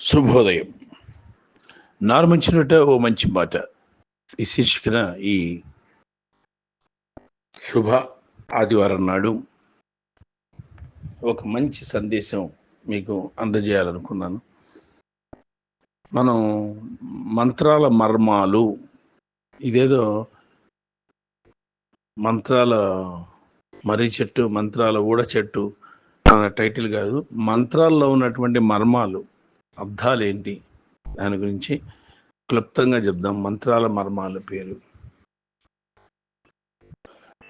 శుభోదయం. నార్మంచినట ఓ మంచి మాట. ఈ శీర్షికన ఈ శుభ ఆదివారం నాడు ఒక మంచి సందేశం మీకు అందజేయాలనుకున్నాను. మనం మంత్రాల మర్మాలు ఇదేదో మంత్రాల మర్రి చెట్టు మంత్రాల ఊడ చెట్టు అన్న టైటిల్ కాదు మంత్రాల్లో ఉన్నటువంటి మర్మాలు అర్థాలు ఏంటి దాని గురించి క్లుప్తంగా చెప్దాం. మంత్రాల మర్మాల పేరు.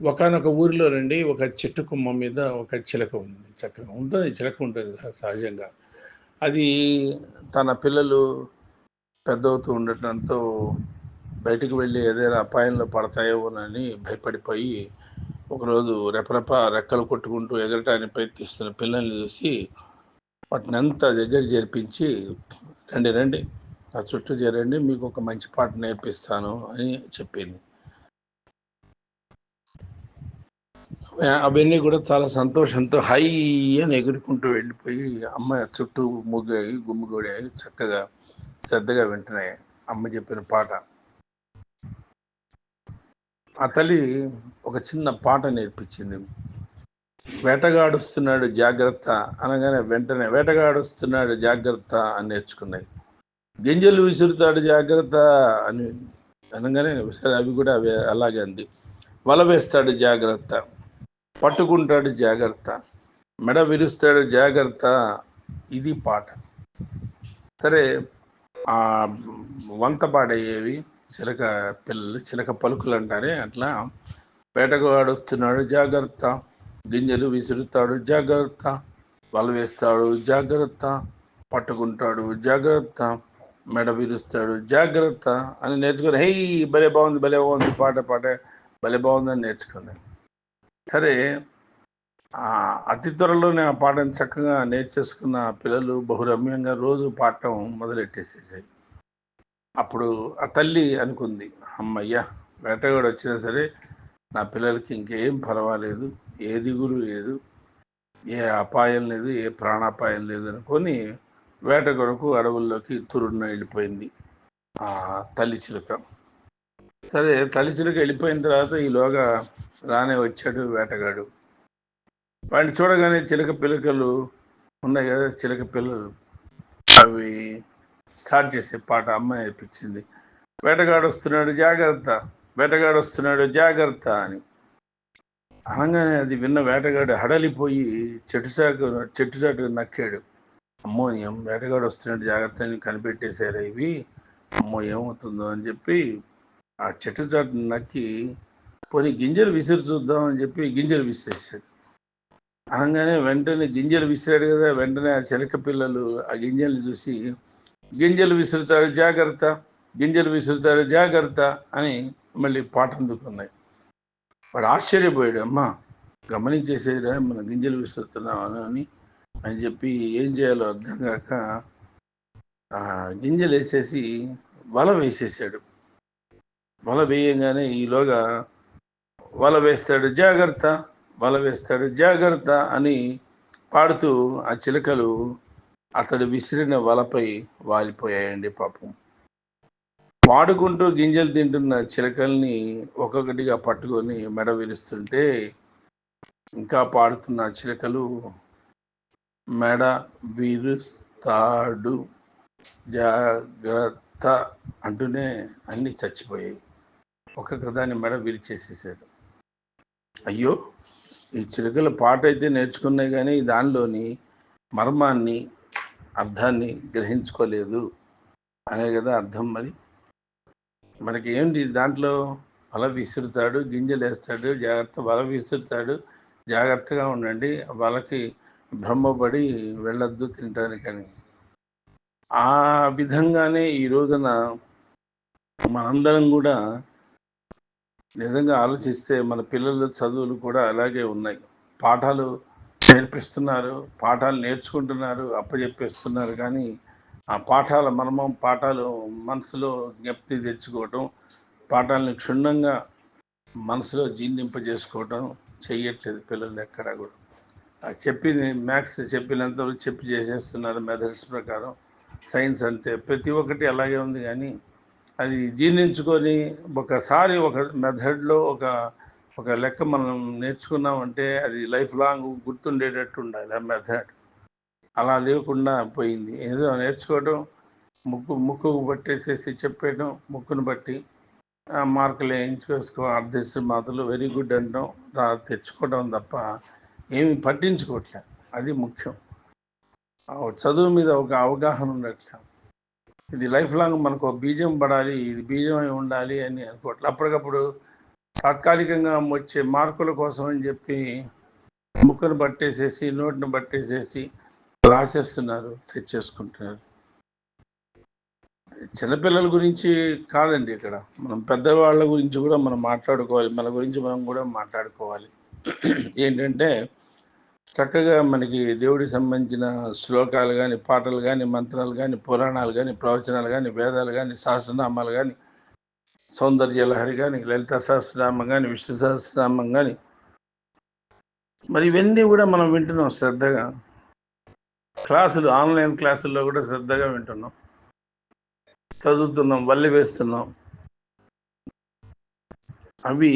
ఒకనొక ఊరిలో రండి ఒక చెట్టు కొమ్మ మీద ఒక చిలక ఉంది. చక్కగా ఉంటుంది చిలక ఉంటుంది సహజంగా. అది తన పిల్లలు పెద్దవుతూ ఉండటంతో బయటకు వెళ్ళి ఏదైనా అపాయంలో పడతాయోనని భయపడిపోయి ఒకరోజు రెపరెప రెక్కలు కొట్టుకుంటూ ఎగరటానికి ప్రయత్నిస్తున్న పిల్లల్ని చూసి వాటిని అంతా దగ్గర చేర్పించి రండి రండి ఆ చుట్టూ చేరండి మీకు ఒక మంచి పాట నేర్పిస్తాను అని చెప్పింది. అవన్నీ కూడా చాలా సంతోషంతో హై అని ఎగురుకుంటూ వెళ్ళిపోయి అమ్మ చుట్టూ ముగ్గాయి గుమ్మిగూడాయి చక్కగా శ్రద్ధగా వింటున్నాయి అమ్మ చెప్పిన పాట. ఆ తల్లి ఒక చిన్న పాట నేర్పించింది. వేటగాడుస్తున్నాడు జాగ్రత్త అనగానే వెంటనే వేటగాడుస్తున్నాడు జాగ్రత్త అని నేర్చుకున్నాయి. గింజలు విసురుతాడు జాగ్రత్త అని అనగానే సరే అవి కూడా అవి అలాగే అంది. వల వేస్తాడు జాగ్రత్త. పట్టుకుంటాడు జాగ్రత్త. మెడ విరుస్తాడు జాగ్రత్త. ఇది పాట. సరే ఆ వంత పాడయ్యేవి చిలక పిల్లలు చిలక పలుకులు అంటారే అట్లా. వేటగాడు వస్తున్నాడు జాగ్రత్త. గింజలు విసురుతాడు జాగ్రత్త. వల వేస్తాడు జాగ్రత్త. పట్టుకుంటాడు జాగ్రత్త. మెడ విరుస్తాడు జాగ్రత్త అని నేర్చుకుని హెయ్ భలే బాగుంది భలే బాగుంది పాట పాట. భలే బాగుందని నేర్చుకున్నాను సరే అతి త్వరలోనే ఆ పాటను చక్కగా నేర్చేసుకున్న పిల్లలు బహురమ్యంగా రోజు పాడటం మొదలెట్టేసేసాయి. అప్పుడు ఆ తల్లి అనుకుంది అమ్మయ్య వేటగాడు వచ్చినా సరే నా పిల్లలకి ఇంకేం పర్వాలేదు. ఏ దిగులు లేదు ఏ అపాయం లేదు ఏ ప్రాణాపాయం లేదు అనుకొని వేట కొరకు అడవుల్లోకి తురున్న వెళ్ళిపోయింది ఆ తల్లి చిలుక. సరే తల్లి చిలుక వెళ్ళిపోయిన తర్వాత ఈలోగా రానే వచ్చాడు వేటగాడు. వాడిని చూడగానే చిలక పిలకలు ఉన్నాయి కదా చిలక పిల్లలు అవి స్టార్ట్ చేసే పాట అమ్మ నేర్పించింది. వేటగాడు వస్తున్నాడు జాగ్రత్త వేటగాడు వస్తున్నాడు జాగ్రత్త అని. అనగానే అది విన్న వేటగాడు హడలిపోయి చెట్టు చాటు చెట్టు చాటు నక్కాడు. అమ్మో ఏం వేటగాడు వస్తున్నాడు జాగ్రత్త అని కనిపెట్టేశారు ఇవి. అమ్మో ఏమవుతుందో అని చెప్పి ఆ చెట్టు చాటు నక్కి పోనీ గింజలు విసిరి చూద్దాం అని చెప్పి గింజలు విసిరేసాడు అనగానే వెంటనే గింజలు విసిరాడు కదా వెంటనే ఆ చిలక పిల్లలు ఆ గింజలు చూసి గింజలు విసురుతాడు జాగ్రత్త గింజలు విసురుతాడు జాగ్రత్త అని మళ్ళీ పాట అందుకున్నాయి. వాడు ఆశ్చర్యపోయాడు అమ్మ గమనించేసేదా మన గింజలు విసురుతున్నాం అని అని చెప్పి ఏం చేయాలో అర్థం కాక గింజలు వేసేసి వల వేసేసాడు. వల వేయంగానే ఈలోగా వల వేస్తాడు జాగ్రత్త వల వేస్తాడు జాగ్రత్త అని పాడుతూ ఆ చిలకలు అతడు విసిరిన వలపై వాలిపోయాయండి పాపం. పాడుకుంటూ గింజలు తింటున్న చిలకల్ని ఒక్కొక్కటిగా పట్టుకొని మెడ విరుస్తుంటే ఇంకా పాడుతున్న చిలకలు మెడ విరుస్తాడు. జాగ్రత్త అంటూనే అన్నీ చచ్చిపోయాయి. ఒక్కొక్క దాన్ని మెడ విరిచేసేసాడు. అయ్యో! ఈ చిలుకల పాట అయితే నేర్చుకున్నాయి కానీ దానిలోని మర్మాన్ని అర్థాన్ని గ్రహించుకోలేదు. అనే కదా అర్థం మరి? మనకి ఏంటి దాంట్లో వల విసురుతాడు గింజలు వేస్తాడు జాగ్రత్త వల విసురుతాడు. జాగ్రత్తగా ఉండండి. వాళ్ళకి బ్రహ్మపడి వెళ్ళొద్దు తినటానికని ఆ విధంగానే ఈ రోజున మనందరం కూడా నిజంగా ఆలోచిస్తే మన పిల్లల చదువులు కూడా అలాగే ఉన్నాయి. పాఠాలు నేర్పిస్తున్నారు పాఠాలు నేర్చుకుంటున్నారు అప్పచెప్పేస్తున్నారు కానీ ఆ పాఠాల మర్మం పాఠాలు మనసులో జ్ఞప్తి తెచ్చుకోవటం పాఠాలను క్షుణ్ణంగా మనసులో జీర్ణింపజేసుకోవటం చెయ్యట్లేదు పిల్లలు ఎక్కడా కూడా. చెప్పింది మ్యాథ్స్ చెప్పినంత చెప్పి చేసేస్తున్నారు మెథడ్స్ ప్రకారం. సైన్స్ అంటే ప్రతి ఒక్కటి అలాగే ఉంది కానీ అది జీర్ణించుకొని ఒకసారి ఒక మెథడ్లో ఒక ఒక లెక్క మనం నేర్చుకున్నామంటే అది లైఫ్ లాంగ్ గుర్తుండేటట్టు ఉండాలి ఆ మెథడ్. అలా లేకుండా పోయింది. ఏదో నేర్చుకోవడం ముక్కు ముక్కుకు పట్టేసేసి చెప్పేయడం ముక్కును బట్టి మార్కులు వేయించుకో అర్ధశ్రీ మాత్రలు వెరీ గుడ్ అనడం తెచ్చుకోవడం తప్ప ఏమి పట్టించుకోవట్లే అది ముఖ్యం. చదువు మీద ఒక అవగాహన ఉండట్లే. ఇది లైఫ్ లాంగ్ మనకు బీజం పడాలి ఇది బీజం అయి ఉండాలి అని అనుకోవట్లే. అప్పటికప్పుడు తాత్కాలికంగా వచ్చే మార్కుల కోసం అని చెప్పి ముక్కును పట్టేసేసి నోటిని పట్టేసేసి రాసేస్తున్నారు తెచ్చేసుకుంటున్నారు. చిన్నపిల్లల గురించి కాదండి ఇక్కడ. మనం పెద్దవాళ్ళ గురించి కూడా మనం మాట్లాడుకోవాలి. మన గురించి మనం కూడా మాట్లాడుకోవాలి. ఏంటంటే చక్కగా మనకి దేవుడికి సంబంధించిన శ్లోకాలు కానీ పాటలు కానీ మంత్రాలు కానీ పురాణాలు కానీ ప్రవచనాలు కానీ వేదాలు కానీ సహస్రనామాలు కానీ సౌందర్య లహరి కానీ లలిత సహస్రనామం కానీ విష్ణు సహస్రనామం కానీ మరి ఇవన్నీ కూడా మనం వింటున్నాం శ్రద్ధగా. క్లాసులు ఆన్లైన్ క్లాసుల్లో కూడా శ్రద్ధగా వింటున్నాం. చదువుతున్నాం వల్లి వేస్తున్నాం. అవి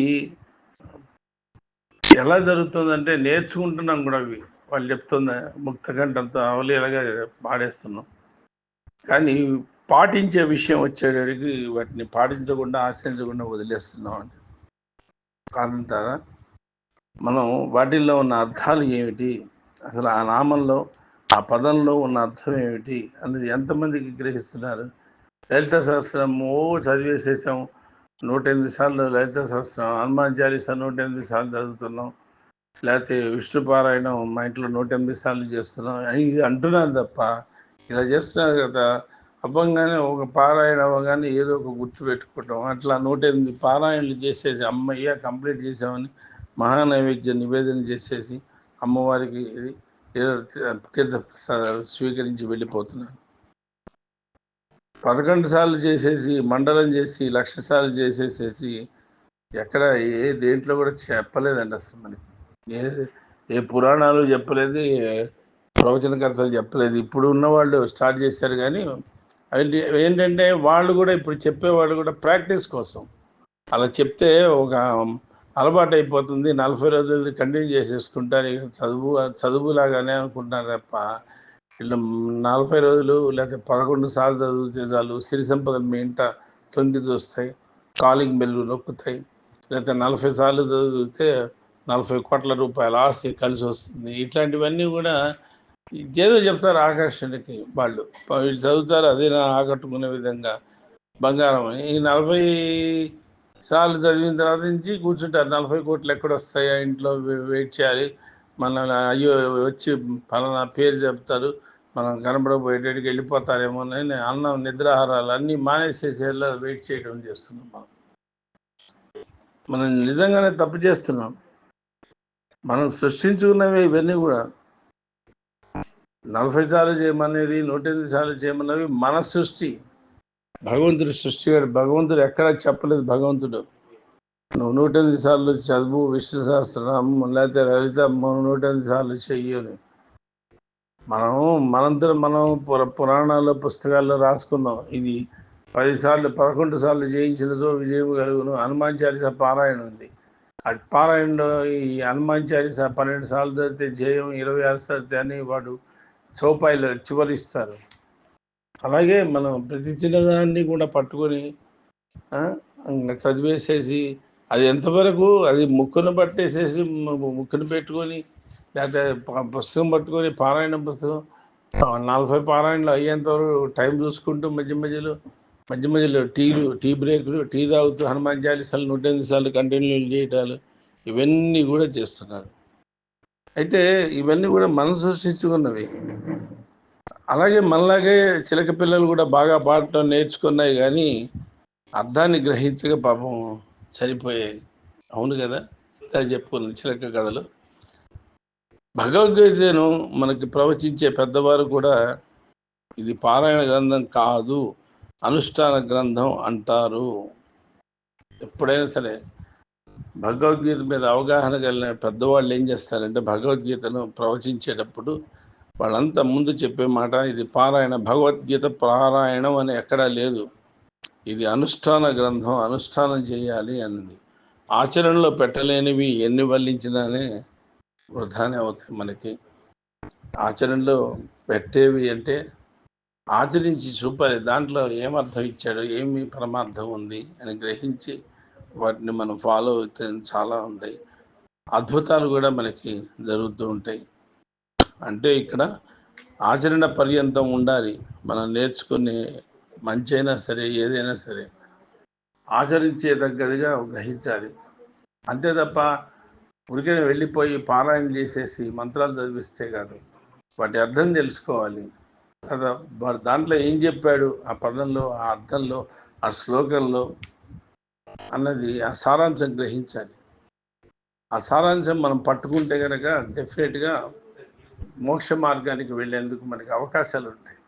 ఎలా జరుగుతుందంటే నేర్చుకుంటున్నాం కూడా అవి. వాళ్ళు చెప్తున్న ముక్త కంటంత అవలీలగా పాడేస్తున్నాం. కానీ పాటించే విషయం వచ్చేటికి వాటిని పాటించకుండా ఆశ్రయించకుండా వదిలేస్తున్నాం అండి. కాదంటారా మనం వాటిల్లో ఉన్న అర్థాలు ఏమిటి? అసలు ఆ నామంలో పదంలో ఉన్న అర్థం ఏమిటి అనేది ఎంతమందికి గ్రహిస్తున్నారు? లలిత సహస్రం ఓ చదివేసేసాం నూట ఎనిమిది సార్లు లలిత సహస్రం హనుమాన్ చాలీస నూట ఎనిమిది సార్లు చదువుతున్నాం. లేకపోతే విష్ణు పారాయణం మా ఇంట్లో నూట ఎనిమిది సార్లు చేస్తున్నాం. అని ఇది అంటున్నారు తప్ప ఇలా చేస్తున్నారు కదా అవ్వంగానే ఒక పారాయణ అవ్వగానే ఏదో ఒక గుర్తు పెట్టుకోవటం అట్లా నూట ఎనిమిది పారాయణలు చేసేసి అమ్మయ్య కంప్లీట్ చేసామని మహానైవేద్య నివేదన చేసేసి అమ్మవారికి ఇది తీర్థ స్వీకరించి వెళ్ళిపోతున్నారు పదకొండు సార్లు చేసేసి మండలం చేసి లక్ష సార్లు చేసేసేసి ఎక్కడ ఏ దేంట్లో కూడా చెప్పలేదండి అసలు మనకి. ఏ ఏ పురాణాలు చెప్పలేదు ప్రవచనకర్తలు చెప్పలేదు. ఇప్పుడు ఉన్న వాళ్ళు స్టార్ట్ చేశారు కానీ అవి ఏంటంటే వాళ్ళు కూడా ఇప్పుడు చెప్పేవాళ్ళు కూడా ప్రాక్టీస్ కోసం. అలా చెప్తే ఒక అలవాటు అయిపోతుంది నలభై రోజులు కంటిన్యూ చేసేసుకుంటారు. చదువు చదువులాగానే అనుకుంటున్నారు తప్ప వీళ్ళు నలభై రోజులు లేకపోతే పదకొండు సార్లు చదివితే చాలు సిరి సంపదలు మీ ఇంట తొంగి చూస్తాయి కాలింగ్ బెల్లు నొక్కుతాయి. లేకపోతే నలభై సార్లు చదివితే నలభై కోట్ల రూపాయల ఆస్తి కలిసి వస్తుంది. ఇట్లాంటివన్నీ కూడా ఏదో చెప్తారు ఆకర్షణకి వాళ్ళు. వీళ్ళు చదువుతారు అదే నా ఆకట్టుకునే విధంగా. బంగారం. అని ఈ నలభై సార్లు చదివిన తర్వాత నుంచి కూర్చుంటారు. నలభై కోట్లు ఎక్కడ వస్తాయా? ఇంట్లో వెయిట్ చేయాలి. మన అయ్యో వచ్చి ఫలానా పేరు చెప్తారు. మనం కనబడబోయేటడికి వెళ్ళిపోతారేమో అని అన్నం నిద్రాహారాలు అన్నీ మానేసేసేలా వెయిట్ చేయడం చేస్తున్నాం మనం. మనం నిజంగానే తప్పు చేస్తున్నాం. మనం సృష్టించుకున్నవి ఇవన్నీ కూడా. నలభై సార్లు చేయమనేది నూట ఎనిమిది సార్లు చేయమన్నవి మన సృష్టి. భగవంతుడు సృష్టిగాడు. భగవంతుడు ఎక్కడా చెప్పలేదు భగవంతుడు. నువ్వు నూట ఎనిమిది సార్లు చదువు విష్ణు సహస్రనామం లేకపోతే లలిత నూట ఎనిమిది సార్లు చెయ్యని మనం మనంతా మనం పుర పురాణాల్లో పుస్తకాల్లో రాసుకున్నాం. ఇది పది సార్లు పదకొండు సార్లు చేయించినచో విజయం కలుగును. హనుమాన్ చాలీస పారాయణ ఉంది. ఆ పారాయణలో ఈ హనుమాన్ చాలీస పన్నెండు సార్లు జరిగితే జయం ఇరవై ఆరు సార్లు అని వాడు చౌపాయిలో చివరిస్తారు. అలాగే మనం ప్రతి చిన్నదాన్ని కూడా పట్టుకొని చదివేసేసి అది ఎంతవరకు అది ముక్కును పట్టేసేసి ముక్కును పెట్టుకొని లేకపోతే పుస్తకం పట్టుకొని పారాయణ పుస్తకం నలభై పారాయణలు అయ్యేంత వరకు టైం చూసుకుంటూ మధ్య మధ్యలో మధ్య మధ్యలో టీలు టీ బ్రేకులు టీ తాగుతూ హనుమాన్ చాలీసాలు నూట ఎనిమిది సార్లు కంటిన్యూ చేయటాలు ఇవన్నీ కూడా చేస్తున్నారు. అయితే ఇవన్నీ కూడా మనం సృష్టించుకున్నవి. అలాగే మనలాగే చిలక పిల్లలు కూడా బాగా పాడటం నేర్చుకున్నాయి కానీ అర్థాన్ని గ్రహించక పాపం చనిపోయాయి అవును కదా? అది చెప్పుకున్న చిలక కథలు. భగవద్గీతను మనకి ప్రవచించే పెద్దవారు కూడా ఇది పారాయణ గ్రంథం కాదు అనుష్ఠాన గ్రంథం అంటారు. ఎప్పుడైనా సరే భగవద్గీత మీద అవగాహన కలిగిన పెద్దవాళ్ళు ఏం చేస్తారంటే భగవద్గీతను ప్రవచించేటప్పుడు వాళ్ళంతా ముందు చెప్పే మాట ఇది పారాయణ భగవద్గీత పారాయణం అని ఎక్కడా లేదు. ఇది అనుష్ఠాన గ్రంథం అనుష్ఠానం చేయాలి అన్నది. ఆచరణలో పెట్టలేనివి ఎన్ని వల్లించినానే వృధానే అవుతాయి మనకి. ఆచరణలో పెట్టేవి అంటే ఆచరించి చూపాలి. దాంట్లో ఏమర్థం ఇచ్చాడు ఏమి పరమార్థం ఉంది అని గ్రహించి వాటిని మనం ఫాలో అవుతే చాలా ఉంటాయి. అద్భుతాలు కూడా మనకి జరుగుతూ ఉంటాయి. అంటే ఇక్కడ ఆచరణ పర్యంతం ఉండాలి. మనం నేర్చుకునే మంచి అయినా సరే ఏదైనా సరే ఆచరించే తగ్గదిగా గ్రహించాలి. అంతే తప్ప ఉరికిన వెళ్ళిపోయి పారాయణ చేసేసి మంత్రాలు చదివిస్తే కాదు. వాటి అర్థం తెలుసుకోవాలి. కదా? వాడు దాంట్లో ఏం చెప్పాడు? ఆ పదంలో ఆ అర్థంలో ఆ శ్లోకంలో అన్నది ఆ సారాంశం గ్రహించాలి. ఆ సారాంశం మనం పట్టుకుంటే కనుక డెఫినెట్గా మోక్ష మార్గానికి వెళ్ళేందుకు మనకి అవకాశాలు ఉంటాయి.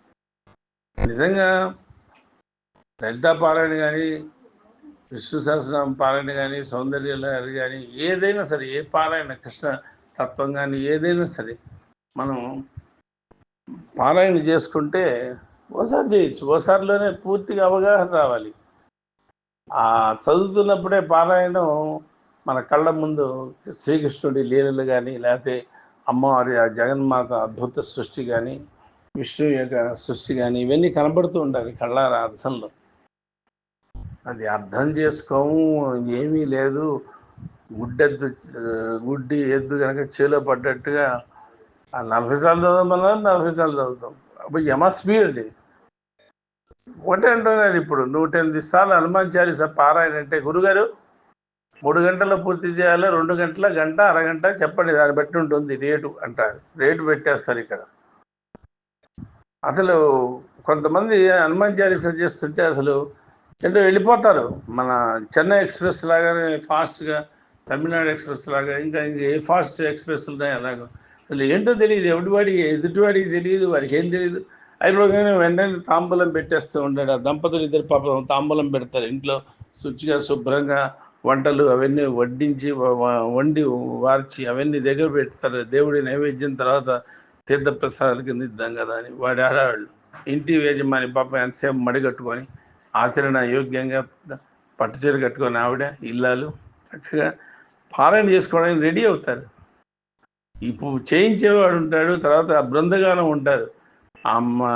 నిజంగా లలితాపారాయణ కానీ విష్ణు సహస్రనామ పారాయణ కానీ సౌందర్య కానీ ఏదైనా సరే ఏ పారాయణ కృష్ణ తత్వం కానీ ఏదైనా సరే మనం పారాయణ చేసుకుంటే ఓసారి చేయొచ్చు. ఓసారిలోనే పూర్తిగా అవగాహన రావాలి. ఆ చదువుతున్నప్పుడే పారాయణం మన కళ్ళ ముందు శ్రీకృష్ణుడి లీలలు కానీ లేకపోతే అమ్మవారి ఆ జగన్మాత అద్భుత సృష్టి కానీ విష్ణు యొక్క సృష్టి కానీ ఇవన్నీ కనబడుతూ ఉండాలి కళ్ళార అర్థంలో. అది అర్థం చేసుకోము ఏమీ లేదు. గుడ్డెద్దు గుడ్డి ఎద్దు కనుక చేలో పడ్డట్టుగా ఆ నలభై సార్లు చదవమన్నా నలభై సార్లు చదువుతాం. అప్పుడు యమ స్పీడ్. అండి ఒకటే అంటున్నారు ఇప్పుడు నూట ఎనిమిది సార్లు హనుమాన్ చాలీస పారాయణ అంటే గురుగారు మూడు గంటల్లో పూర్తి చేయాలి రెండు గంటల గంట అరగంట చెప్పండి దాన్ని బట్టి ఉంటుంది రేటు అంటారు. రేటు పెట్టేస్తారు ఇక్కడ. అసలు కొంతమంది హనుమాన్ చాలీస చేస్తుంటే అసలు ఏంటో వెళ్ళిపోతారు. మన చెన్నై ఎక్స్ప్రెస్ లాగానే ఫాస్ట్గా తమిళనాడు ఎక్స్ప్రెస్ లాగా ఇంకా ఇంకా ఏ ఫాస్ట్ ఎక్స్ప్రెస్ ఉన్నాయి అలాగా. అసలు ఏంటో తెలియదు ఎవడివాడి ఎదుటివాడికి తెలియదు వాడికి ఏం తెలియదు. అయిపోగానే వెంటనే తాంబూలం పెట్టేస్తూ ఉంటాడు. ఆ దంపతులు ఇద్దరు పాపం తాంబూలం పెడతారు. ఇంట్లో శుచిగా శుభ్రంగా వంటలు అవన్నీ వడ్డించి వండి వార్చి అవన్నీ దగ్గర పెడతారు దేవుడి నైవేద్యం తర్వాత తీర్థప్రసాదాల కింద ఇద్దాం కదా అని వాడి ఆడవాళ్ళు. ఇంటి యజమాని పాప ఎంతసేపు మడిగట్టుకొని ఆచరణ యోగ్యంగా పట్టుచీర కట్టుకొని ఆవిడ ఇల్లాలు చక్కగా పారాయణ చేసుకోవడానికి రెడీ అవుతారు. ఇప్పుడు చేయించేవాడు ఉంటాడు తర్వాత ఆ బృందగానం ఉంటారు. అమ్మ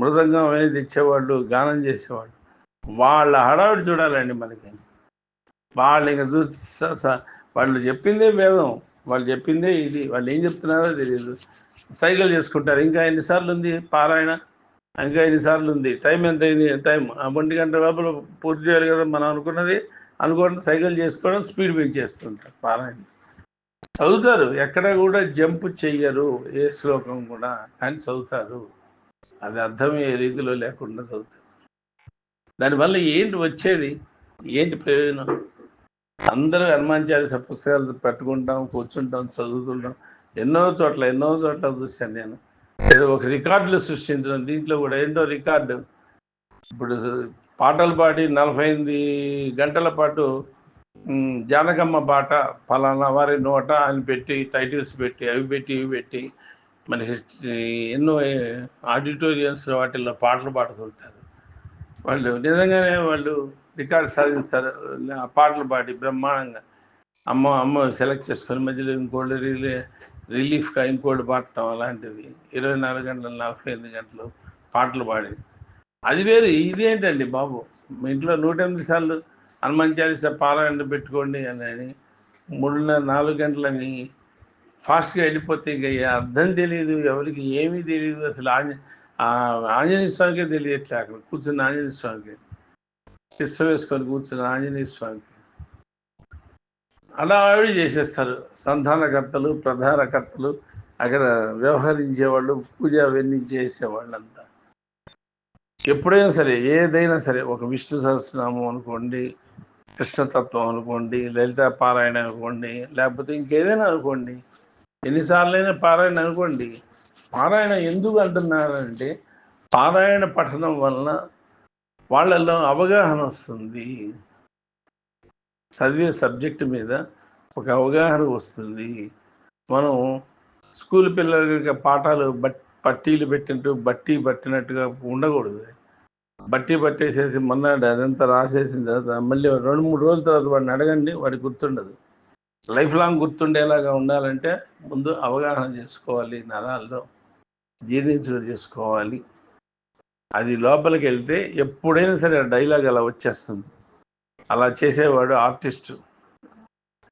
మృదంగం అనేది తెచ్చేవాళ్ళు గానం చేసేవాళ్ళు. వాళ్ళ హడావిడి చూడాలండి మనకి. వాళ్ళు ఇంకా చూ స- స- వాళ్ళు చెప్పిందే వేదం. వాళ్ళు చెప్పిందే ఇది. వాళ్ళు ఏం చెప్తున్నారో తెలియదు సైకిల్ చేసుకుంటారు. ఇంకా ఎన్నిసార్లు ఉంది పారాయణ? ఇంకా ఎన్నిసార్లు ఉంది? టైం ఎంత అయింది? టైం. ఆ ఒంటి గంట లోపల పూర్తి చేయాలి కదా మనం అనుకున్నది. అనుకోవడం సైకిల్ చేసుకోవడం స్పీడ్ పెంచేస్తుంటారు పారాయణ. చదువుతారు. ఎక్కడ కూడా జంప్ చెయ్యరు ఏ శ్లోకం కూడా. కానీ చదువుతారు. అది అర్థమయ్యే రీతిలో లేకుండా చదువుతారు. దానివల్ల ఏంటి వచ్చేది? ఏంటి ప్రయోజనం? అందరూ హనుమాన్చారి పుస్తకాలు పెట్టుకుంటాం కూర్చుంటాం చదువుతుంటాం. ఎన్నో చోట్ల ఎన్నో చోట్ల చూశాను నేను. ఏదో ఒక రికార్డులు సృష్టించడం దీంట్లో కూడా ఏంటో రికార్డు. ఇప్పుడు పాటలు పాడి నలభై ఎనిమిది గంటల పాటు జానకమ్మ పాట ఫలానా వారి నోట అని పెట్టి టైటిల్స్ పెట్టి అవి పెట్టి ఇవి పెట్టి మన ఎన్నో ఆడిటోరియంస్ వాటిల్లో పాటలు పాడుతుంటారు. వాళ్ళు నిజంగానే వాళ్ళు రికార్డ్ సాధించారు. ఆ పాటలు పాడి బ్రహ్మాండంగా. అమ్మ అమ్మ సెలెక్ట్ చేసుకొని మధ్యలో ఇంకోటి రిలీ రిలీఫ్గా ఇంకోటి పాడటం అలాంటివి ఇరవై నాలుగు గంటలు నలభై ఎనిమిది గంటలు పాటలు పాడి. అది వేరు. ఇదేంటండి బాబు? మీ ఇంట్లో నూట ఎనిమిది సార్లు హనుమాన్ పాల ఎండ పెట్టుకోండి అని అని మూడున్నర నాలుగు గంటలని ఫాస్ట్గా వెళ్ళిపోతే ఇంకా అర్థం తెలియదు ఎవరికి ఏమీ తెలియదు అసలు ఆంజ ఆంజనేయ స్వామికే తెలియట్లే అక్కడ. కూర్చున్న ఆంజనేయ స్వామికి. శిష్ట వేసుకొని కూర్చున్న ఆంజనేయ స్వామికి అలా ఆవిడ చేసేస్తారు సంధానకర్తలు ప్రధానకర్తలు అక్కడ వ్యవహరించేవాళ్ళు పూజ అవన్నీ చేసేవాళ్ళంతా ఎప్పుడైనా సరే ఏదైనా సరే ఒక విష్ణు సహస్రనామం అనుకోండి కృష్ణతత్వం అనుకోండి లలిత పారాయణ అనుకోండి లేకపోతే ఇంకేదైనా అనుకోండి ఎన్నిసార్లైనా పారాయణ అనుకోండి పారాయణ ఎందుకు అంటున్నారంటే పారాయణ పఠనం వలన వాళ్ళల్లో అవగాహన వస్తుంది. చదివే సబ్జెక్టు మీద ఒక అవగాహన వస్తుంది. మనం స్కూల్ పిల్లలకి పాఠాలు బట్ పట్టీలు పెట్టినట్టు బట్టి పట్టినట్టుగా ఉండకూడదు. బట్టి పట్టేసేసి మొన్నటి అదంతా రాసేసిన తర్వాత మళ్ళీ రెండు మూడు రోజుల తర్వాత వాడిని అడగండి వాడికి గుర్తుండదు. లైఫ్ లాంగ్ గుర్తుండేలాగా ఉండాలంటే ముందు అవగాహన చేసుకోవాలి నరాల్లో జీర్ణించులు చేసుకోవాలి. అది లోపలికి వెళ్తే ఎప్పుడైనా సరే డైలాగ్ అలా వచ్చేస్తుంది. అలా చేసేవాడు ఆర్టిస్టు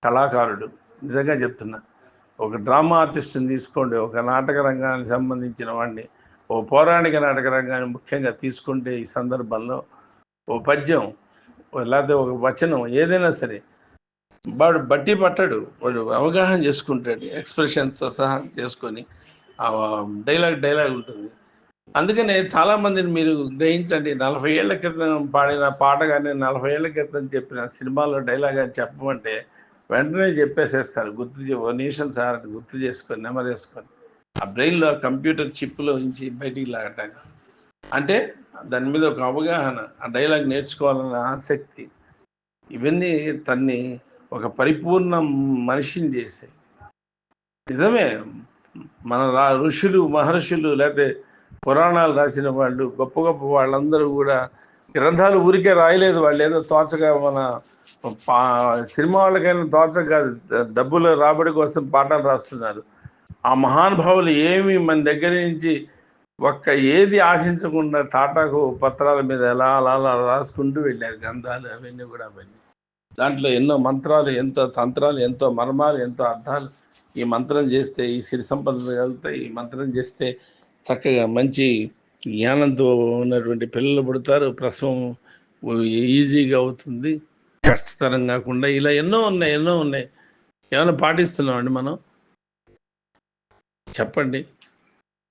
కళాకారుడు. నిజంగా చెప్తున్నా ఒక డ్రామా ఆర్టిస్ట్ని తీసుకోండి ఒక నాటక రంగానికి సంబంధించిన వాడిని ఓ పౌరాణిక నాటక రంగాన్ని ముఖ్యంగా తీసుకుంటే ఈ సందర్భంలో ఓ పద్యం లేకపోతే ఒక వచనం ఏదైనా సరే వాడు బట్టి పట్టడు వాడు అవగాహన చేసుకుంటాడు ఎక్స్ప్రెషన్స్తో సహా చేసుకొని డైలాగ్ డైలాగ్ ఉంటుంది. అందుకనే చాలామందిని మీరు గ్రహించండి. నలభై ఏళ్ళ క్రితం పాడిన పాట కానీ నలభై ఏళ్ళ క్రితం చెప్పిన సినిమాలో డైలాగ్ అని చెప్పమంటే వెంటనే చెప్పేసేస్తారు. గుర్తు నీషన్ సార్ అని గుర్తు చేసుకొని నెమరేసుకొని ఆ బ్రెయిన్లో కంప్యూటర్ చిప్లో ఉంచి బయటికి లాగటానికి. అంటే దాని మీద ఒక అవగాహన ఆ డైలాగ్ నేర్చుకోవాలన్న ఆసక్తి ఇవన్నీ తన్ని ఒక పరిపూర్ణ మనిషిని చేసాయి. నిజమే. మన రా ఋషులు మహర్షులు లేకపోతే పురాణాలు రాసిన వాళ్ళు గొప్ప గొప్ప వాళ్ళందరూ కూడా గ్రంథాలు ఊరికే రాయలేదు. వాళ్ళు ఏదో తోచగా మన పా సినిమా వాళ్ళకైనా తోచక కాదు డబ్బుల రాబడి కోసం పాఠాలు రాస్తున్నారు. ఆ మహానుభావులు ఏమి మన దగ్గర నుంచి ఒక్క ఏది ఆశించకుండా తాటాకు పత్రాల మీద ఎలా అలా అలా రాసుకుంటూ వెళ్ళారు. గ్రంథాలు అవన్నీ కూడా అవన్నీ. దాంట్లో ఎన్నో మంత్రాలు ఎంతో తంత్రాలు ఎంతో మర్మాలు ఎంతో అర్థాలు ఈ మంత్రం చేస్తే ఈ సిరి సంపదలు కలుగుతాయి ఈ మంత్రం చేస్తే చక్కగా మంచి జ్ఞానంతో ఉన్నటువంటి పిల్లలు పుడతారు ప్రసవం ఈజీగా అవుతుంది. కష్టతరం కాకుండా ఇలా ఎన్నో ఉన్నాయి ఎన్నో ఉన్నాయి. ఏమైనా పాటిస్తున్నామండి మనం? చెప్పండి.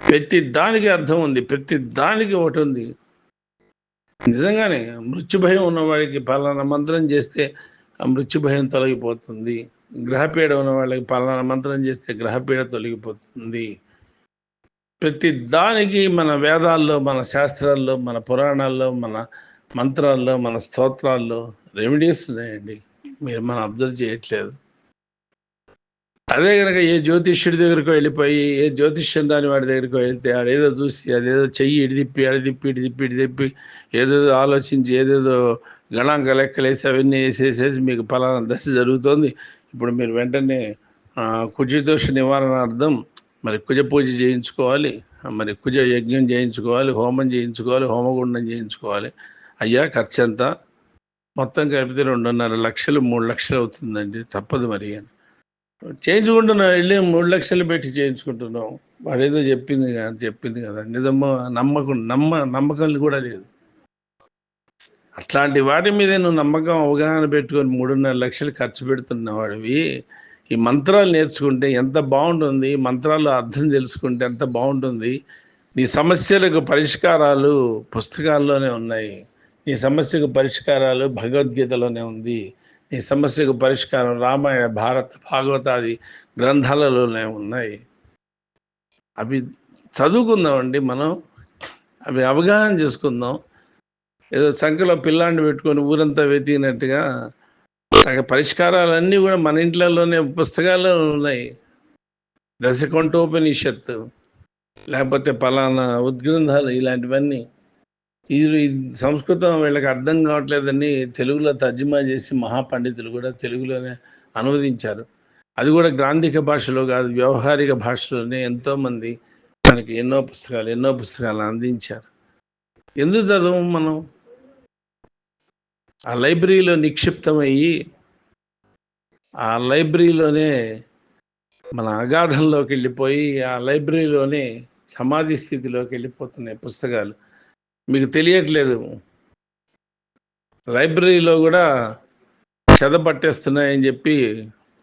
ప్రతి దానికి అర్థం ఉంది ప్రతి దానికి ఒకటి ఉంది. నిజంగానే మృత్యుభయం ఉన్నవాడికి పలానా మంత్రం చేస్తే ఆ మృత్యుభయం తొలగిపోతుంది. గ్రహపీడ ఉన్న వాళ్ళకి పలానా మంత్రం చేస్తే గ్రహపీడ తొలగిపోతుంది. ప్రతి దానికి మన వేదాల్లో మన శాస్త్రాల్లో మన పురాణాల్లో మన మంత్రాల్లో మన స్తోత్రాల్లో రెమెడీస్ ఉన్నాయండి. మీరు మనం అబ్జర్వ్ చేయట్లేదు. అదే కనుక ఏ జ్యోతిష్యుడి దగ్గరకు వెళ్ళిపోయి ఏ జ్యోతిష్యం దాని వాడి దగ్గరికి వెళ్తే ఆడేదో చూసి అదేదో చెయ్యి ఇడిదిప్పి అడిదిప్పి ఇడిదిప్పి ఇడిదిప్పి ఏదేదో ఆలోచించి ఏదేదో గణాంక లెక్కలేసి అవన్నీ వేసేసేసి మీకు ఫలానా దశ జరుగుతోంది. ఇప్పుడు మీరు వెంటనే ఆ, నివారణ నివారణార్థం మరి కుజ పూజ చేయించుకోవాలి. మరి కుజ యజ్ఞం చేయించుకోవాలి. హోమం చేయించుకోవాలి. హోమగుండం చేయించుకోవాలి. అయ్యా ఖర్చు ఎంత? మొత్తం కలిపితే రెండున్నర లక్షలు మూడు లక్షలు అవుతుందండి. తప్పదు మరి అని. చేయించుకుంటున్నాం. వెళ్ళి మూడు లక్షలు పెట్టి చేయించుకుంటున్నాం. వాడేదో చెప్పింది కదా చెప్పింది కదా. నిజమో నమ్మకం నమ్మ నమ్మకం కూడా లేదు. అట్లాంటి వాటి మీద నువ్వు నమ్మకం అవగాహన పెట్టుకొని మూడున్నర లక్షలు ఖర్చు పెడుతున్న వాడివి. ఈ మంత్రాలు నేర్చుకుంటే ఎంత బాగుంటుంది మంత్రాలు అర్థం తెలుసుకుంటే ఎంత బాగుంటుంది. నీ సమస్యలకు పరిష్కారాలు పుస్తకాల్లోనే ఉన్నాయి. నీ సమస్యకు పరిష్కారాలు భగవద్గీతలోనే ఉంది. నీ సమస్యకు పరిష్కారం రామాయణ భారత భాగవతాది గ్రంథాలలోనే ఉన్నాయి. అవి చదువుకుందామండి మనం. అవి అవగాహన చేసుకుందాం. ఏదో సంఖ్యలో పిల్లాండి పెట్టుకొని ఊరంతా వెతికినట్టుగా పరిష్కారాలన్నీ కూడా మన ఇంట్లలోనే పుస్తకాల్లో ఉన్నాయి. దశకంఠోపనిషత్తు లేకపోతే పలానా ఉద్గ్రంథాలు ఇలాంటివన్నీ. ఇది ఇది సంస్కృతం వీళ్ళకి అర్థం కావట్లేదని తెలుగులో తర్జుమా చేసి మహాపండితులు కూడా తెలుగులోనే అనువదించారు. అది కూడా గ్రాంధిక భాషలో కాదు వ్యవహారిక భాషలోనే ఎంతోమంది మనకి ఎన్నో పుస్తకాలు ఎన్నో పుస్తకాలు అందించారు. ఎందుకు చదవం మనం? ఆ లైబ్రరీలో నిక్షిప్తమయ్యి ఆ లైబ్రరీలోనే మన అగాధంలోకి వెళ్ళిపోయి ఆ లైబ్రరీలోనే సమాధి స్థితిలోకి వెళ్ళిపోతున్నాయి పుస్తకాలు. మీకు తెలియట్లేదు. లైబ్రరీలో కూడా చెదపట్టేస్తున్నాయని చెప్పి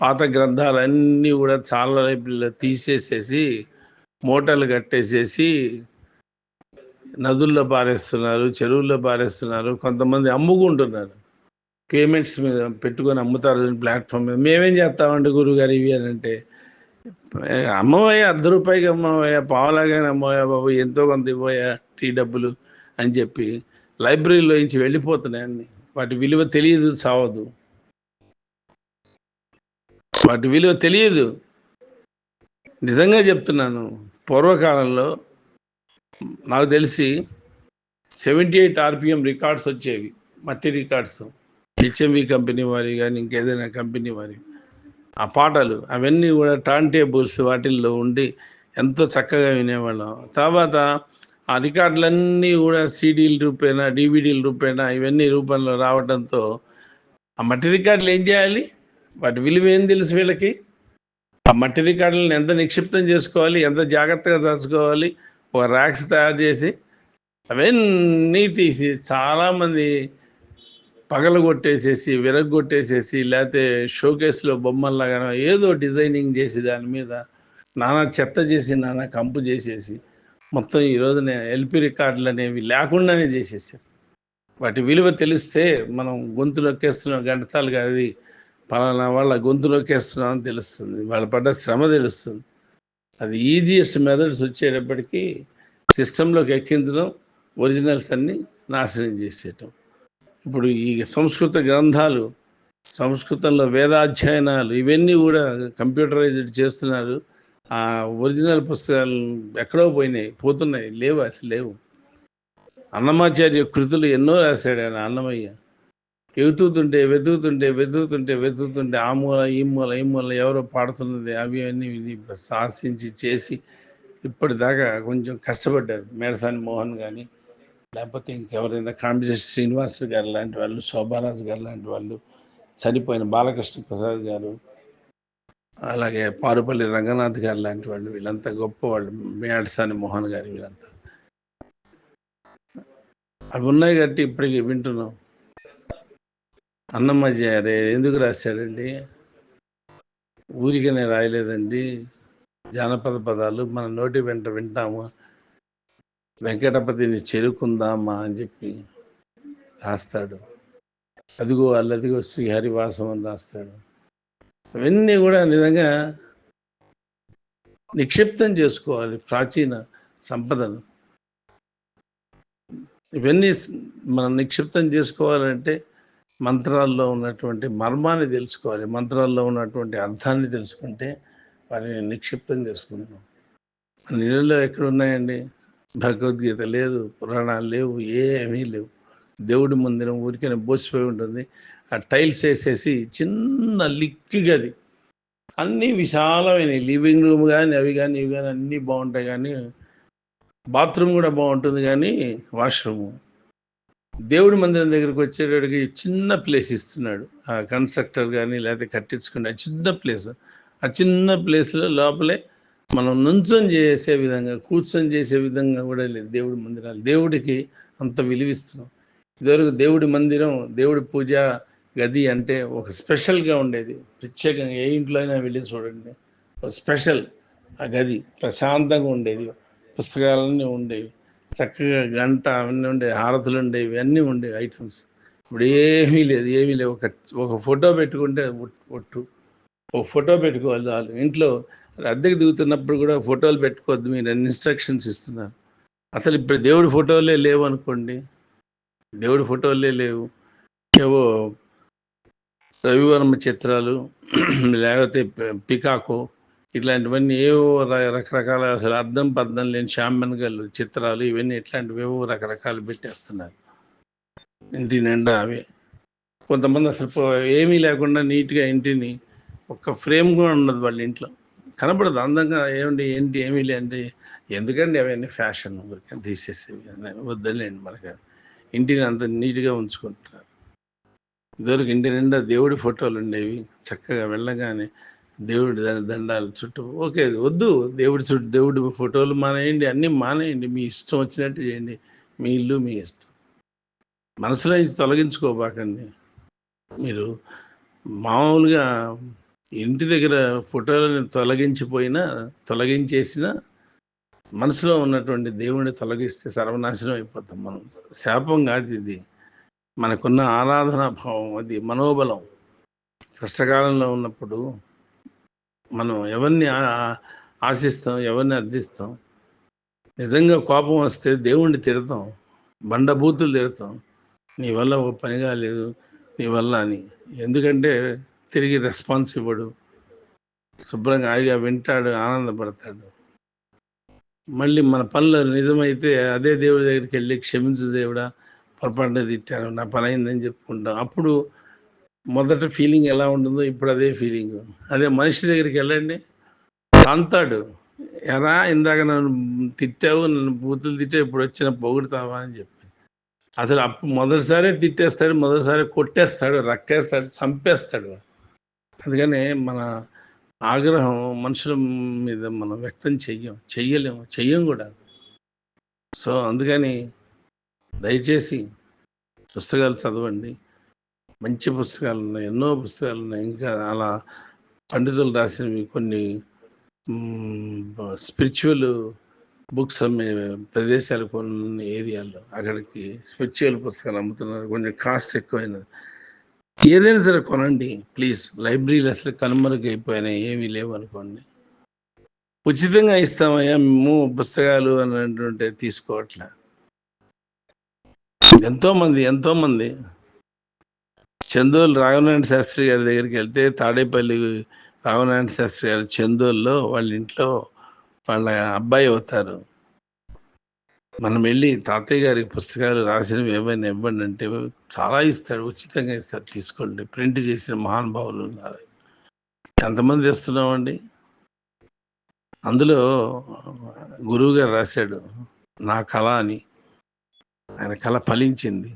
పాత గ్రంథాలన్నీ కూడా చాలా లైబ్రరీలో తీసేసేసి మూటలు కట్టేసేసి నదుల్లో పారేస్తున్నారు చెరువుల్లో పారేస్తున్నారు కొంతమంది అమ్ముకుంటున్నారు. పేమెంట్స్ మీద పెట్టుకొని అమ్ముతారు ప్లాట్ఫామ్ మీద. మేమేం చేస్తామండి గురుగారు ఇవి అని అంటే అమ్మవయ్య అర్ధ రూపాయికి అమ్మవయ్య పావలాగానే అమ్మవయ్య బాబు ఎంతో కొంత ఇవ్వయా టీ డబ్బులు అని చెప్పి లైబ్రరీలో నుంచి వెళ్ళిపోతున్నాయని వాటి విలువ తెలియదు చావదు. వాటి విలువ తెలియదు. నిజంగా చెప్తున్నాను పూర్వకాలంలో నాకు తెలిసి సెవెంటీ ఎయిట్ ఆర్పిఎం రికార్డ్స్ వచ్చేవి మట్టి రికార్డ్స్. హెచ్ఎంవి కంపెనీ వారి కానీ ఇంకేదైనా కంపెనీ వారి. ఆ పాటలు అవన్నీ కూడా టర్న్ టేబుల్స్ వాటిల్లో ఉండి ఎంతో చక్కగా వినేవాళ్ళం. తర్వాత ఆ రికార్డులన్నీ కూడా సీడీల రూపేనా డివిడీల రూపేణా ఇవన్నీ రూపంలో రావడంతో ఆ మట్టి రికార్డులు ఏం చేయాలి? వాటి విలువ ఏం తెలుసు వీళ్ళకి? ఆ మట్టి రికార్డులను ఎంత నిక్షిప్తం చేసుకోవాలి? ఎంత జాగ్రత్తగా దాచుకోవాలి? ఒక ర్యాక్స్ తయారు చేసి అవన్నీ తీసి చాలామంది పగలగొట్టేసేసి విరగొట్టేసేసి లేకపోతే షోకేస్లో బొమ్మల్లాగా ఏదో డిజైనింగ్ చేసి దాని మీద నానా చెత్త చేసి నానా కంపు చేసేసి మొత్తం ఈ రోజున ఎల్పి రికార్డులు అనేవి లేకుండానే చేసేసారు. వాటి విలువ తెలిస్తే మనం గొంతు నొక్కేస్తున్నాం గంటతాలుగా అది పలానా వాళ్ళ గొంతు నొక్కేస్తున్నాం అని తెలుస్తుంది. వాళ్ళ పడ్డ శ్రమ తెలుస్తుంది. అది ఈజియెస్ట్ మెథడ్స్ వచ్చేటప్పటికీ సిస్టంలోకి ఎక్కించడం ఒరిజినల్స్ అన్నీ నాశనం చేసేయటం. ఇప్పుడు ఈ సంస్కృత గ్రంథాలు సంస్కృతంలో వేదాధ్యయనాలు ఇవన్నీ కూడా కంప్యూటరైజ్డ్ చేస్తున్నారు. ఆ ఒరిజినల్ పుస్తకాలు ఎక్కడో పోయినాయి పోతున్నాయి లేవు అసలు లేవు. అన్నమాచార్య కృతులు ఎన్నో రాశాడు ఆయన అన్నమయ్య. ఎగుతుంటే వెతుకుతుంటే వెతుకుతుంటే వెతుకుతుంటే ఆ మూల ఈ మూల ఈ మూల ఎవరో పాడుతున్నది అవి అన్నీ సాహసించి చేసి ఇప్పటిదాకా కొంచెం కష్టపడ్డారు మేడసాని మోహన్ కానీ లేకపోతే ఇంకెవరైనా కాంబిజెస్ శ్రీనివాస్ గారు లాంటి వాళ్ళు శోభారాజు గారు లాంటి వాళ్ళు చనిపోయిన బాలకృష్ణ ప్రసాద్ గారు అలాగే పారుపల్లి రంగనాథ్ గారు లాంటి వాళ్ళు వీళ్ళంతా గొప్ప వాళ్ళు మేడసాని మోహన్ గారు వీళ్ళంతా. అవి ఉన్నాయి కాబట్టి ఇప్పటికి వింటున్నాం. అన్నమయ్య అరే ఎందుకు రాశాడండి ఊరికనే రాయలేదండి. జానపద పదాలు మన నోటి వెంట వింటాము? వెంకటపతిని చేరుకుందామా అని చెప్పి రాస్తాడు. అదిగో అల్లదిగో శ్రీహరివాసం అని రాస్తాడు. అవన్నీ కూడా నిజంగా నిక్షిప్తం చేసుకోవాలి ప్రాచీన సంపదను. ఇవన్నీ మనం నిక్షిప్తం చేసుకోవాలంటే మంత్రాల్లో ఉన్నటువంటి మర్మాన్ని తెలుసుకోవాలి. మంత్రాల్లో ఉన్నటువంటి అర్థాన్ని తెలుసుకుంటే వాటిని నిక్షిప్తం చేసుకుంటాం. నీళ్ళలో ఎక్కడ ఉన్నాయండి? భగవద్గీత లేదు పురాణాలు లేవు ఏమీ లేవు. దేవుడి మందిరం ఊరికైనా బోసిపోయి ఉంటుంది. ఆ టైల్స్ వేసేసి చిన్న లిక్కి గది. అన్నీ విశాలమైన లివింగ్ రూమ్ కానీ అవి కానీ ఇవి కానీ అన్నీ బాగుంటాయి కానీ బాత్రూమ్ కూడా బాగుంటుంది కానీ వాష్రూము. దేవుడి మందిరం దగ్గరికి వచ్చేటడికి చిన్న ప్లేస్ ఇస్తున్నాడు. ఆ కన్స్ట్రక్టర్ కానీ లేకపోతే కట్టించుకునే చిన్న ప్లేస్. ఆ చిన్న ప్లేస్లో లోపలే మనం నుంచొని చేసే విధంగా కూర్చొని చేసే విధంగా కూడా లేదు. దేవుడి మందిరాలు దేవుడికి అంత విలువిస్తున్నాం. ఇదివరకు దేవుడి మందిరం దేవుడి పూజ గది అంటే ఒక స్పెషల్గా ఉండేది. ప్రత్యేకంగా ఏ ఇంట్లో అయినా వెళ్ళి చూడండి. ఒక స్పెషల్ ఆ గది ప్రశాంతంగా ఉండేది. పుస్తకాలన్నీ ఉండేవి. చక్కగా గంట అవన్నీ ఉండేవి హారతులు ఉండేవి అన్నీ ఉండేవి ఐటమ్స్. ఇప్పుడు ఏమీ లేదు ఏమీ లేవు. ఒక ఒక ఫోటో పెట్టుకుంటే ఒట్టు. ఒక ఫోటో పెట్టుకోవాలి చాలు. ఇంట్లో అద్దెకు దిగుతున్నప్పుడు కూడా ఫోటోలు పెట్టుకోవద్దు మీరు అన్ని ఇన్స్ట్రక్షన్స్ ఇస్తున్నారు. అసలు ఇప్పుడు దేవుడి ఫోటోలే లేవు అనుకోండి. దేవుడి ఫోటోలే లేవు. ఏవో రవివర్మ చిత్రాలు లేకపోతే పికాకో ఇట్లాంటివన్నీ ఏవో రకరకాల అసలు అర్థం పర్థం లేని శాంబన్గల్ చిత్రాలు ఇవన్నీ ఇట్లాంటివేవో రకరకాలు పెట్టేస్తున్నారు. ఇంటి నిండా అవే. కొంతమంది అసలు ఏమీ లేకుండా నీట్గా ఇంటిని ఒక్క ఫ్రేమ్ కూడా ఉండదు వాళ్ళ ఇంట్లో. కనబడదు. అందంగా ఏమండి ఏంటి ఏమీ లేండి ఎందుకండి అవన్నీ ఫ్యాషన్ ఊరికే తీసేసేవి? వద్దలేండి మనకి ఇంటిని అంత నీట్గా ఉంచుకుంటున్నారు. ఇదివరకు ఇంటి నిండా దేవుడి ఫోటోలు ఉండేవి. చక్కగా వెళ్ళగానే దేవుడి దాని దండాలు చుట్టూ ఓకే వద్దు. దేవుడి చుట్టూ దేవుడి ఫోటోలు మానేయండి. అన్నీ మానేయండి. మీ ఇష్టం వచ్చినట్టు చేయండి. మీ ఇల్లు మీ ఇష్టం. మనసులో తొలగించుకోబాకండి. మీరు మామూలుగా ఇంటి దగ్గర ఫోటోలను తొలగించిపోయినా తొలగించేసిన మనసులో ఉన్నటువంటి దేవుణ్ణి తొలగిస్తే సర్వనాశనం అయిపోతాం మనం. శాపం కాదు ఇది. మనకున్న ఆరాధనా భావం అది మనోబలం. కష్టకాలంలో ఉన్నప్పుడు మనం ఎవరిని ఆశిస్తాం ఎవరిని అర్థిస్తాం? నిజంగా కోపం వస్తే దేవుణ్ణి తిడతాం బండబూతులు తిడతాం. నీ వల్ల ఒక పని కాలేదు నీ వల్ల అని. ఎందుకంటే తిరిగి రెస్పాన్స్ ఇవ్వడు. శుభ్రంగా హాయిగా వింటాడు ఆనందపడతాడు. మళ్ళీ మన పనులు నిజమైతే అదే దేవుడి దగ్గరికి వెళ్ళి క్షమించు దేవుడా పొరపాటున తిట్టాను నా పని అయిందని చెప్పుకుంటాం. అప్పుడు మొదట ఫీలింగ్ ఎలా ఉంటుందో ఇప్పుడు అదే ఫీలింగ్. అదే మనిషి దగ్గరికి వెళ్ళండి. అంతాడు. ఎలా ఇందాక నన్ను తిట్టావు నన్ను బూతులు తిట్టావు ఇప్పుడు వచ్చిన పొగుడుతావా అని చెప్పి. అసలు అప్పుడు మొదటిసారే తిట్టేస్తాడు మొదటిసారి కొట్టేస్తాడు రక్కేస్తాడు చంపేస్తాడు అందుకని మన ఆగ్రహం మనుషుల మీద మనం వ్యక్తం చెయ్యం చెయ్యలేము చెయ్యం కూడా. సో అందుకని దయచేసి పుస్తకాలు చదవండి. మంచి పుస్తకాలు ఉన్నాయి ఎన్నో పుస్తకాలు ఉన్నాయి. ఇంకా అలా పండితులు రాసినవి కొన్ని స్పిరిచువల్ బుక్స్ అమ్మే ప్రదేశాలు కొన్ని ఏరియాల్లో అక్కడికి స్పిరిచువల్ పుస్తకాలు అమ్ముతున్నారు. కొంచెం కాస్ట్ ఎక్కువైనది. ఏదైనా సరే కొనండి ప్లీజ్ లైబ్రరీలు అసలు కనుమరుగైపోయినాయి ఏమీ లేవు అనుకోండి. ఉచితంగా ఇస్తామయ్యా మేము పుస్తకాలు అని తీసుకోవట్లే. ఎంతోమంది ఎంతోమంది. చందోలు రాఘవనారాయణ శాస్త్రి గారి దగ్గరికి వెళ్తే తాడేపల్లి రాఘవనారాయణ శాస్త్రి గారు చందోల్లో వాళ్ళ ఇంట్లో వాళ్ళ అబ్బాయి అవుతారు. మనం వెళ్ళి తాతయ్య గారికి పుస్తకాలు రాసినవి ఏమైనా ఇవ్వండి అంటే చాలా ఇస్తాడు ఉచితంగా ఇస్తాడు. తీసుకోండి. ప్రింట్ చేసిన మహానుభావులు ఉన్నారు. ఎంతమంది ఇస్తున్నామండి అందులో గురువు గారు రాశాడు నా కళ అని. ఆయన కళ ఫలించింది.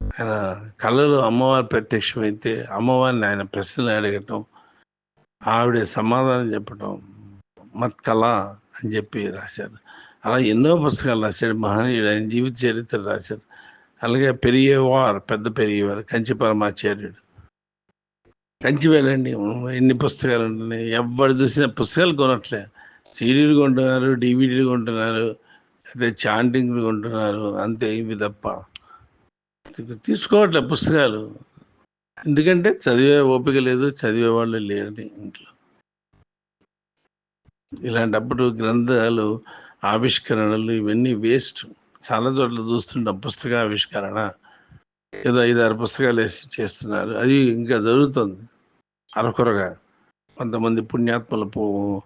ఆయన కళలో అమ్మవారు ప్రత్యక్షమైతే అమ్మవారిని ఆయన ప్రశ్నలు అడగటం ఆవిడ సమాధానం చెప్పటం మత్ కళ అని చెప్పి రాశారు. అలా ఎన్నో పుస్తకాలు రాశాడు మహనీయుడు. ఆయన జీవిత చరిత్ర రాశారు అలాగే పెరిగేవారు పెద్ద పెరిగేవారు కంచి పరమాచార్యుడు. కంచి వెళ్ళండి ఎన్ని పుస్తకాలు ఉంటున్నాయి? ఎవరు చూసిన పుస్తకాలు కొనట్లే. సీడీలు కొంటున్నారు డివిడీలు కొంటున్నారు అదే చాంటింగ్లు కొంటున్నారు అంతే ఇవి తప్ప. తీసుకోవట్లే పుస్తకాలు. ఎందుకంటే చదివే ఓపిక లేదు చదివే వాళ్ళు లేరని ఇంట్లో. ఇలాంటప్పుడు గ్రంథాలు ఆవిష్కరణలు ఇవన్నీ వేస్ట్. చాలా చోట్ల చూస్తుంటాం పుస్తక ఆవిష్కరణ. ఏదో ఐదారు పుస్తకాలు వేసి చేస్తున్నారు. అది ఇంకా జరుగుతుంది. అరకొరగా కొంతమంది పుణ్యాత్మల పో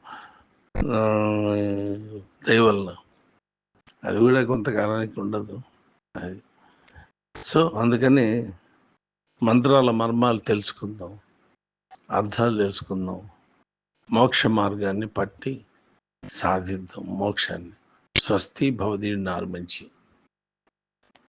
అది కూడా కొంతకాలానికి ఉండదు అది. సో అందుకని మంత్రాల మర్మాలు తెలుసుకుందాం. అర్థాలు తెలుసుకుందాం. మోక్ష మార్గాన్ని పట్టి साधित मोक्षन स्वस्ति भवदीर नारमंची।